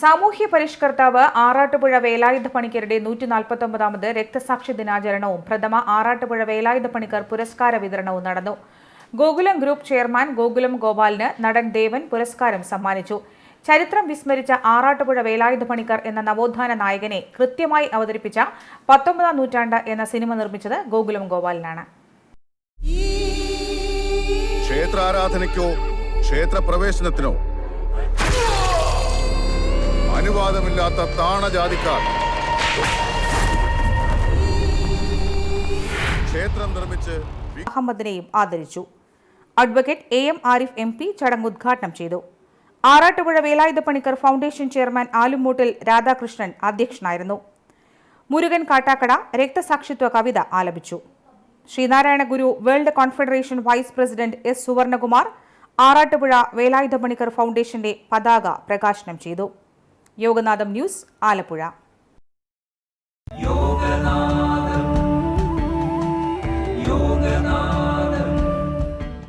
സാമൂഹ്യ പരിഷ്കർത്താവ് ആറാട്ടുപുഴ വേലായുധ പണിക്കരുടെ നൂറ്റി നാൽപ്പത്തൊമ്പതാമത് രക്തസാക്ഷി ദിനാചരണവും പ്രഥമ ആറാട്ടുപുഴ വേലായുധ പണിക്കർ പുരസ്കാര വിതരണവും നടന്നു. ഗോകുലം ഗ്രൂപ്പ് ചെയർമാൻ ഗോകുലം ഗോപാലിന് നടൻ ദേവൻ പുരസ്കാരം സമ്മാനിച്ചു. ചരിത്രം വിസ്മരിച്ച ആറാട്ടുപുഴ വേലായുധ പണിക്കർ എന്ന നവോത്ഥാന നായകനെ കൃത്യമായി അവതരിപ്പിച്ച പത്തൊമ്പതാം നൂറ്റാണ്ട് എന്ന സിനിമ നിർമ്മിച്ചത് ഗോകുലം ഗോപാലിനാണ്. ക്ഷേത്രാരാധനയ്ക്കോ ക്ഷേത്രപ്രവേശനത്തിനോ അനുവാദമില്ലാത്ത താണജാതിക്കാർ. ക്ഷേത്രം നിർമ്മിച്ച് അഹമ്മദിനെയും ആദരിച്ചു. Advocate A M Arif M P ചടങ്ങ് ഉദ്ഘാടനം ചെയ്തു. ആറാട്ടുപുഴ വേലായുധ പണിക്കർ ഫൗണ്ടേഷൻ ചെയർമാൻ ആലുമൂട്ടിൽ രാധാകൃഷ്ണൻ അധ്യക്ഷനായിരുന്നു. മുരുകൻ കാട്ടാക്കട രക്തസാക്ഷിത്വ കവിത ആലപിച്ചു. Sreenarayana Guru world confederation vice president S Suvarnakumar Arattupuzha Velayudha Panicker ഫൗണ്ടേഷന്റെ പതാക പ്രകാശനം ചെയ്തു. യോഗനാഥം ന്യൂസ് ആലപ്പുഴ